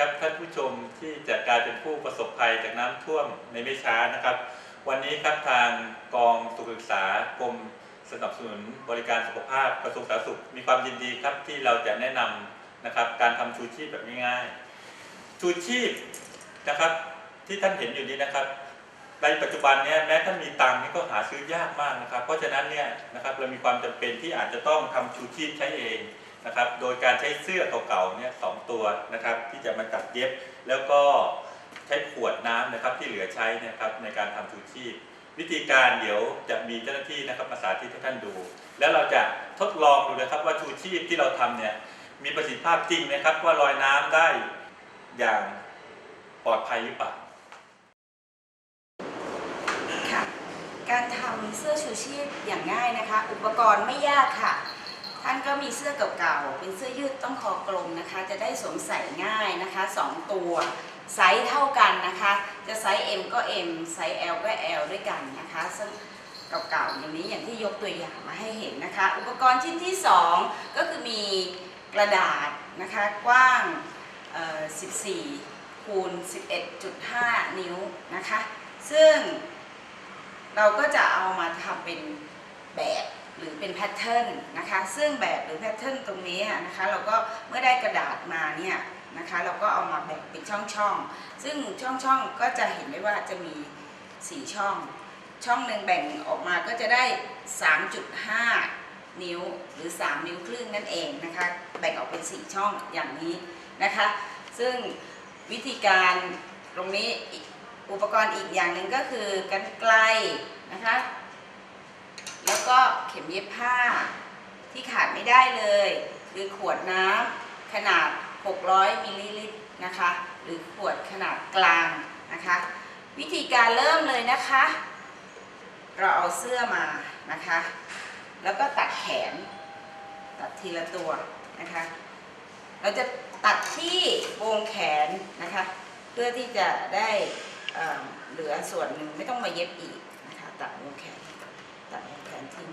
ครับท่านผู้ชมที่จะกลายเป็นผู้ประสบภัยจากน้ำท่วมในไม่ช้านะครับ วันนี้ครับทางกองสุขศึกษากรมสนับสนุนบริการสุขภาพกระทรวงสาธารณสุข มีความยินดีครับที่เราจะแนะนำนะครับ การทำชูชีพแบบง่ายๆชูชีพนะครับที่ท่านเห็นอยู่นี้นะครับ ในปัจจุบันเนี้ยแม้ท่านมีตังค์นี่ก็หาซื้อยากมากนะครับ เพราะฉะนั้นเนี่ยนะครับเรามีความจำเป็นที่อาจจะต้องทำชูชีพใช้เอง นะครับ โดยการใช้เสื้อเก่าๆเนี่ยสองตัวนะครับ ที่จะมาตัดเย็บ แล้วก็ใช้ขวดน้ำนะครับที่เหลือใช้นะครับในการทำชูชีพ วิธีการเดี๋ยวจะมีเจ้าหน้าที่นะครับมาสาธิตให้ท่านดู แล้วเราจะทดลองดูนะครับว่าชูชีพที่เราทำเนี่ยมีประสิทธิภาพจริงไหมครับว่าลอยน้ำได้อย่างปลอดภัยหรือเปล่าค่ะการทำเสื้อชูชีพอย่างง่ายนะคะ อุปกรณ์ไม่ยากค่ะ ท่านก็มีเสื้อเก่าๆ เป็นเสื้อยืดต้องคอกลมนะคะ จะได้สวมใส่ง่ายนะคะสองตัว ไซส์เท่ากันนะคะ จะไซส์ M ก็ M ไซส์ L ก็ L ด้วยกันนะคะซึ่งเก่าๆอย่างนี้อย่างที่ยกตัวอย่างมาให้เห็นนะคะ อุปกรณ์ชิ้นที่ 2 ก็คือมีกระดาษนะคะกว้าง 14 คูณ 11.5 นิ้วนะคะ ซึ่งเราก็จะเอามาทำเป็นแบบ หรือเป็นแพทเทิร์นนะคะ ซึ่งแบบหรือแพทเทิร์นตรงนี้นะคะเราก็เมื่อได้กระดาษมาเนี่ยนะคะเราก็เอามาแบ่งเป็นช่องๆ ซึ่งช่องๆก็จะเห็นได้ว่าจะมี 4 ช่อง ช่องหนึ่งแบ่งออกมาก็จะได้ 3.5 นิ้วหรือ 3 นิ้วครึ่งนั่นเองนะคะแบ่งออกเป็น 4 ช่องอย่างนี้นะคะ ซึ่งวิธีการตรงนี้อุปกรณ์อีกอย่างหนึ่งก็คือกันไกลนะคะ แล้วก็เข็มเย็บผ้าที่ขาดไม่ได้เลยหรือขวดน้ำขนาด 600มิลลิลิตรนะคะ หรือขวดขนาดกลางนะคะ วิธีการเริ่มเลยนะคะ เราเอาเสื้อมานะคะ แล้วก็ตัดแขน ตัดทีละตัวนะคะ เราจะตัดที่วงแขนนะคะ เพื่อที่จะได้เเหลือส่วนหนึ่งไม่ต้องมาเย็บอีกนะคะ ตัดวงแขน ตัดแขนทิ้ง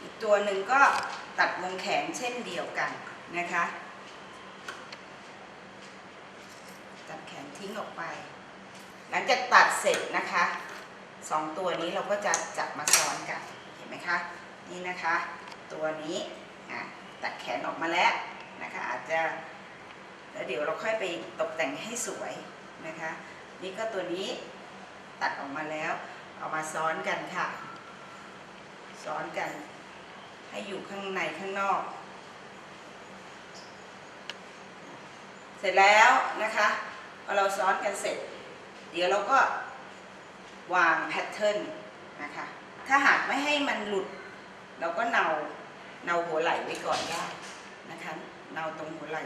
อีกตัวหนึ่งก็ตัดวงแขนเช่นเดียวกันนะคะ ตัดแขนทิ้งออกไป หลังจากตัดเสร็จนะคะสองตัวนี้เราก็จะจับมาซ้อนกันเห็นไหมคะนี่นะคะ ตัวนี้อะตัดแขนออกมาแล้วนะคะอาจจะแล้วเดี๋ยวเราค่อยไปตกแต่งให้สวยนะคะ นี่ก็ตัวนี้ตัดออกมาแล้ว เอามาซ้อนกันค่ะ ซ้อนกัน ให้อยู่ข้างในข้างนอก เสร็จแล้วนะคะพอเราซ้อนกันเสร็จ เดี๋ยวเราก็วางแพทเทิร์นนะคะ ถ้าหากไม่ให้มันหลุด เราก็เนาเนาหัวไหล่ไว้ก่อนได้นะคะเนาตรงหัวไหล่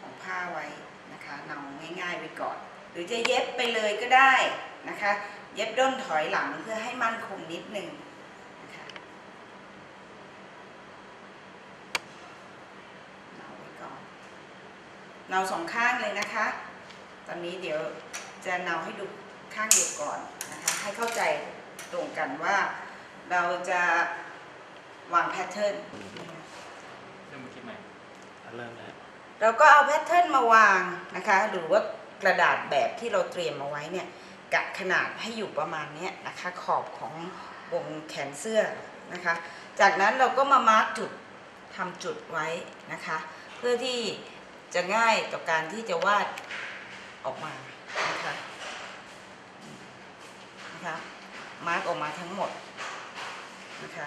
ของผ้าไว้นะคะเนาง่ายๆไว้ก่อน หรือจะเย็บไปเลยก็ได้นะคะ เย็บด้นถอยหลังเพื่อให้มั่นคงนิดนึงนะคะเนาไว้ก่อนเนาสองข้างเลยนะคะ ตอนนี้เดี๋ยว จะเนาให้ดูข้างเดียวก่อนนะคะให้เข้าใจตรงกันว่าเราจะวางแพทเทิร์นเริ่มคิดใหม่เริ่มแล้วเราก็เอาแพทเทิร์นมาวางนะคะหรือว่ากระดาษแบบที่เราเตรียมมาไว้เนี่ยกะขนาดให้อยู่ประมาณเนี้ยนะคะขอบของวงแขนเสื้อนะคะ จากนั้นเราก็มามาร์กจุดทำจุดไว้นะคะ เพื่อที่จะง่ายต่อการที่จะวาดออกมานะคะนะคะมาร์กออกมาทั้งหมดนะคะ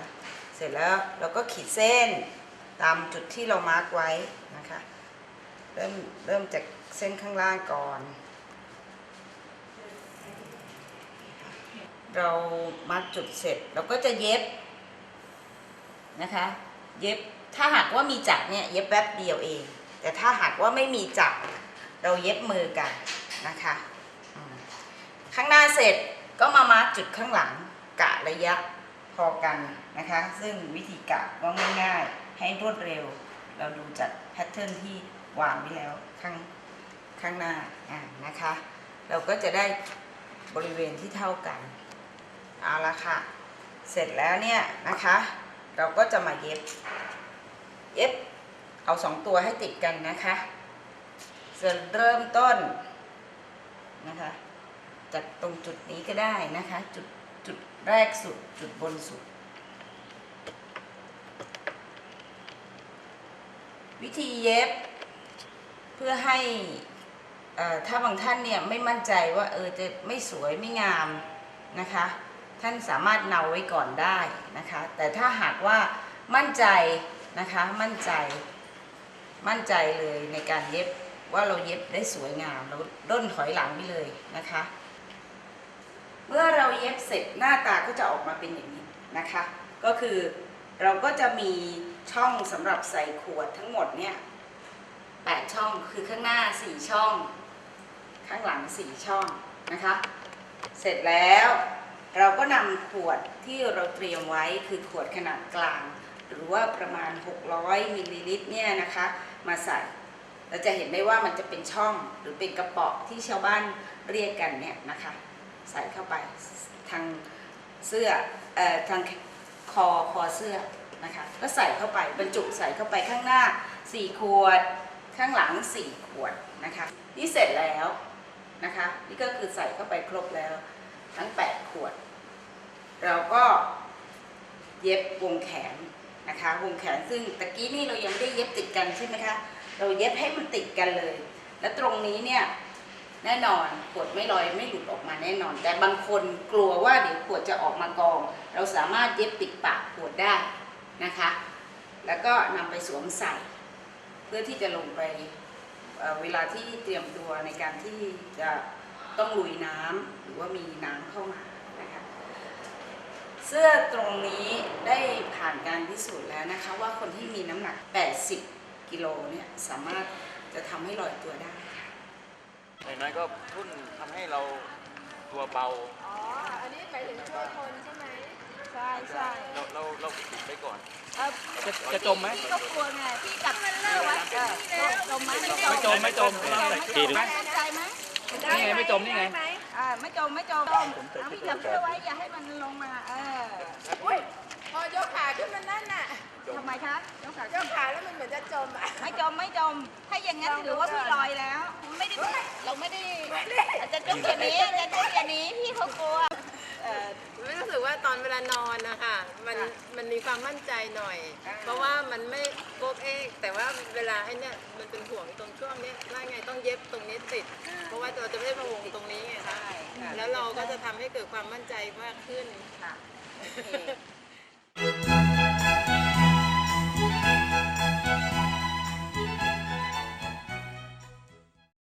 เสร็จแล้วเราก็ขีดเส้นตามจุดที่เรามาร์กไว้นะคะ เริ่มเริ่มจากเส้นข้างล่างก่อน เรามาร์กจุดเสร็จเราก็จะเย็บนะคะ เย็บถ้าหากว่ามีจักเนี่ยเย็บแป๊บเดียวเอง แต่ถ้าหากว่าไม่มีจักเราเย็บมือกันนะคะ ข้างหน้าเสร็จก็มามาร์กจุดข้างหลังกะระยะ พอกันนะคะ ซึ่งวิธีกะก็ง่ายๆ ให้รวดเร็ว เราดูจากแพทเทิร์นที่วางไว้แล้วข้างข้างหน้าอ่านะคะ เราก็จะได้บริเวณที่เท่ากันเอาละค่ะ เสร็จแล้วเนี่ยนะคะ เราก็จะมาเย็บ เย็บเอาสองตัวให้ติดกันนะคะจะเริ่มต้นนะคะจากตรงจุดนี้ก็ได้นะคะ จุด จุดแรกสุด จุดบนสุด วิธีเย็บ เพื่อให้ถ้าบางท่านเนี่ยไม่มั่นใจว่าเออจะไม่สวยไม่งามนะคะ ท่านสามารถเนาไว้ก่อนได้นะคะ แต่ถ้าหากว่ามั่นใจนะคะมั่นใจมั่นใจเลยในการเย็บว่าเราเย็บได้สวยงามเราด้นถอยหลังไปเลยนะคะ เมื่อเราเย็บเสร็จหน้าตาก็จะออกมาเป็นอย่างนี้นะคะ ก็คือเราก็จะมีช่องสำหรับใส่ขวดทั้งหมดเนี่ยแปดช่องคือข้างหน้าสี่ช่อง ข้างหลังสี่ช่องนะคะ เสร็จแล้วเราก็นำขวดที่เราเตรียมไว้คือขวดขนาดกลาง หรือว่าประมาณ 600มิลลิลิตรเนี่ยนะคะ มาใส่เราจะเห็นได้ว่ามันจะเป็นช่องหรือเป็นกระป๋อที่ชาวบ้านเรียกกันเนี่ยนะคะ ใส่เข้าไปทางเสื้อเอ่อทางคอคอเสื้อนะคะก็ใส่เข้าไปบรรจุใส่เข้าไปข้างหน้า 4 ขวด ข้างหลัง 4 ขวดนะคะนี่เสร็จแล้วนะคะนี่ก็คือใส่เข้าไปครบแล้วทั้ง 8 ขวด เราก็เย็บวงแขนนะคะวงแขนซึ่งตะกี้นี่เรายังไม่ได้เย็บติดกันใช่ไหมคะเราเย็บให้มันติดกันเลย แล้วตรงนี้เนี่ย แน่นอนขวดไม่ลอยไม่หลุดออกมาแน่นอน แต่บางคนกลัวว่าเดี๋ยวขวดจะออกมากอง เราสามารถเย็บปิดปากขวดได้นะคะ แล้วก็นำไปสวมใส่ เพื่อที่จะลงไปเเวลาที่เตรียมตัวในการที่จะต้องลุยน้ำหรือว่ามีน้ำเข้ามานะคะเสื้อตรงนี้ได้ผ่านการพิสูจน์แล้วนะคะ ว่าคนที่มีน้ำหนัก 80 กิโลเนี่ยสามารถจะทำให้ลอยตัวได้ อย่างน้อยก็ทุ่นทำให้เราตัวเบา อ๋อ อันนี้หมายถึงช่วยคนใช่ไหมใช่ใช่เราเราเราติดไปก่อน เออจะจะจมไหม พี่ก็กลัวไงพี่จับเสื้อไว้เออจมไหมไม่จมไม่จมไม่จมไม่จมไม่จมมั่นใจไหมนี่ไงไม่จมนี่ไงด้หอ่าไม่จมไม่จมเอาพี่จับเสื้อไว้อย่าให้มันลงมา เอออุ้ย พอยกขาขึ้นมานั่นน่ะทำไมคะยกขายกขาแล้วมันเหมือนจะจมอะ ไม่จมไม่จม ถ้าอย่างนั้นถือว่าพี่ลอยแล้ว ไม่ได้เราไม่ได้อาจจะจมอย่างนี้อาจจะจมอย่างนี้พี่เขากลัวเออไม่รู้สึกว่าตอนเวลานอนนะคะมันค่ะมันมีความมั่นใจหน่อยอ่าเพราะว่ามันไม่โกกเอกแต่ว่าเวลาไอ้เนี่ยมันเป็นห่วงตรงช่วงเนี้ยว่าไงต้องเย็บตรงนี้ติด เพราะว่าเราจะไม่ได้มาวงตรงนี้ไงคะใช่ค่ะแล้วเราก็จะทำให้เกิดความมั่นใจมากขึ้นค่ะโอเค